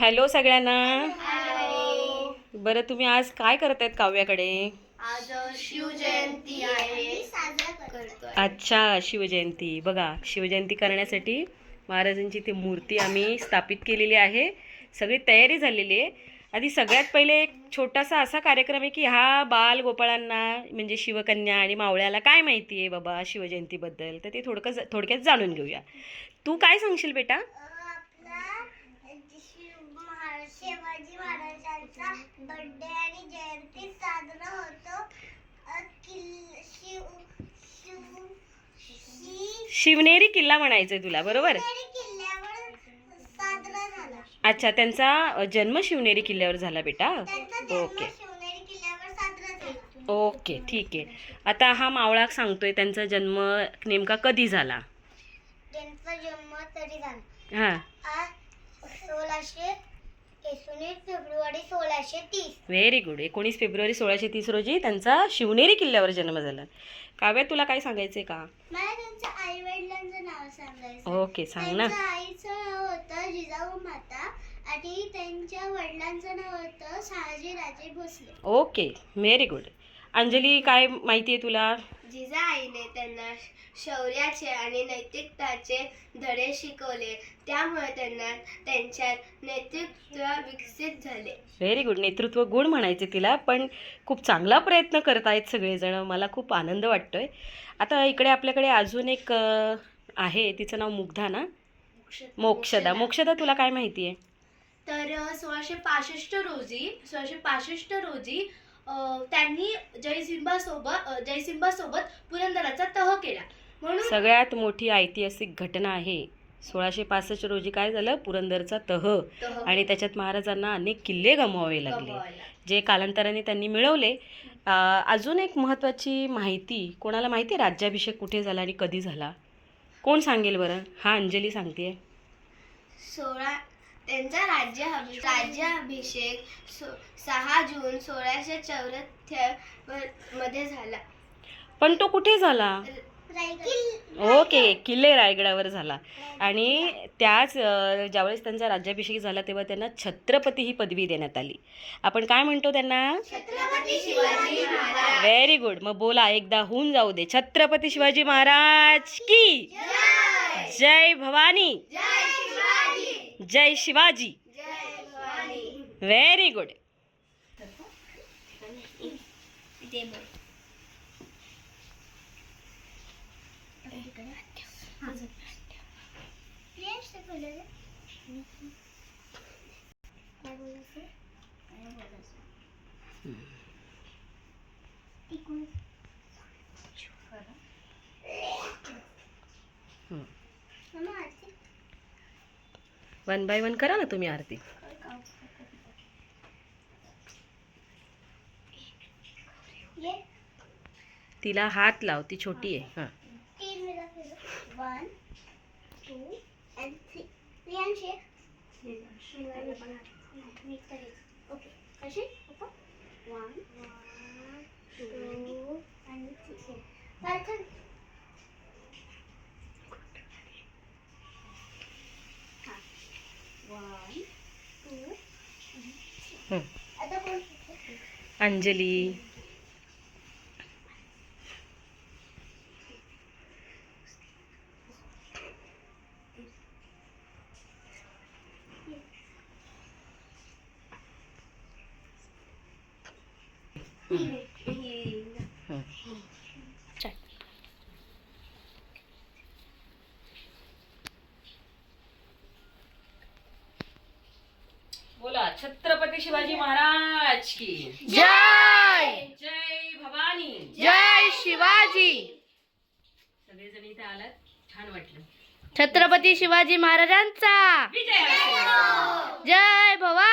Hello सगळ्यांना. बरं तुम्ही आज काय करत आहेत काव्याकडे? आज शिवजयंती आहे. अच्छा शिवजयंती. बघा शिवजयंती करण्यासाठी महाराजांची ती मूर्ती आम्ही स्थापित केलेली आहे. सगळी तयारी झालेली आहे. आधी सगळ्यात पहिले एक छोटासा असा कार्यक्रम आहे की हा बाल गोपाळांना म्हणजे शिवकन्या आणि मावळ्याला काय माहिती आहे बाबा शिवजयंतीबद्दल? तर ते थोडकं थोडक्यात जाणून घेऊया. तू काय सांगशील बेटा? शिवाजी महाराजांचा बर्थडे आणि जयंती साजरा होतो. अ, किल्ल- शिव शिव शि- शिवनेरी किल्ला म्हणायचं आहे तुला बरोबर? शिवनेरी किल्ल्यावर साजरा झाला. अच्छा त्यांचा अ, जन्म शिवनेरी किल्ल्यावर झाला बेटा? त्यांचा जन्म ओके. शिवनेरी किल्ल्यावर साजरा झाला. ओके ठीक आहे. आता हा मावळा सांगतोय त्यांचा जन्म नेमका कधी झाला? त्यांचा जन्म तरी झाला. हां. सोळाशे फेब्रुवारी सोळाशे तीस. व्हेरी गुड एकोणीस फेब्रुवारी सोळाशे तीस रोजी त्यांचा शिवनेरी किल्ल्यावर जन्म झाला. काव्या तुला काय सांगायचंय का? मला त्यांच्या आई वडिलांचं नाव सांगायचं ओके सांग ना. त्यांच्या आईचं नाव होतं जिजाऊ माता आणि त्यांच्या वडिलांचं नाव होतं Shahajiraje Bhosale. Okay very good Anjali काय माहिती आहे तुला? जिजाईने त्यांना शौर्याचे आणि नैतिकताचे धडे शिकवले. त्यामुळे त्यांना त्यांच्यात नेतृत्व विकसित झाले. व्हेरी गुड नेतृत्व गुण म्हणायचे तिला पण खूप चांगला प्रयत्न करत आहेत सगळेजण. मला खूप आनंद वाटतोय. आता इकडे आपल्याकडे अजून एक आहे. तिचं नाव मुग्धा ना? मोक्षदा. मोक्षदा तुला काय माहिती आहे तर सोळाशे पासष्ट रोजी सोळाशे पासष्ट रोजी त्यांनी पुरंदराचा तह केला. म्हणून सगळ्यात मोठी ऐतिहासिक घटना आहे. सोळाशे पासष्ट रोजी काय झालं? पुरंदरचा तह. आणि त्याच्यात महाराजांना अनेक किल्ले गमवावे लागले. जे कालांतराने त्यांनी मिळवले. अजून एक महत्त्वाची माहिती कोणाला माहिती? आहे राज्याभिषेक कुठे झाला आणि कधी झाला? कोण सांगेल बरं? हा अंजली सांगते सोळा त्यांचा राज्य राज्याभिषेक सो- सहा जून सोळाशे चौऱ्याहत्तरमध्ये झाला. पण तो कुठे झाला? ओके किल्ले रायगडावर झाला. आणि त्याच ज्यावेळेस त्यांचा राज्याभिषेक झाला तेव्हा त्यांना छत्रपती ही पदवी देण्यात आली. आपण काय म्हणतो त्यांना? छत्रपती शिवाजी महाराज. व्हेरी गुड मग बोला एकदा होऊन जाऊ दे. छत्रपती शिवाजी महाराज की? जय. भवानी. जय Shivaji. Very good one by one करा ना तुम्ही आरती. तिला हात लाव ती छोटी आहे हां. One two and three okay कशी वन टू अँड थ्री पार्थन वन टू हं. आता कोण अंजली हं. चल. बोला छत्रपती शिवाजी महाराज की. जय! जय भवानी. जय शिवाजी. सगळेजण इथे आलात. छान वाटलं. छत्रपती शिवाजी महाराजांचा. विजय असो. जय भवानी.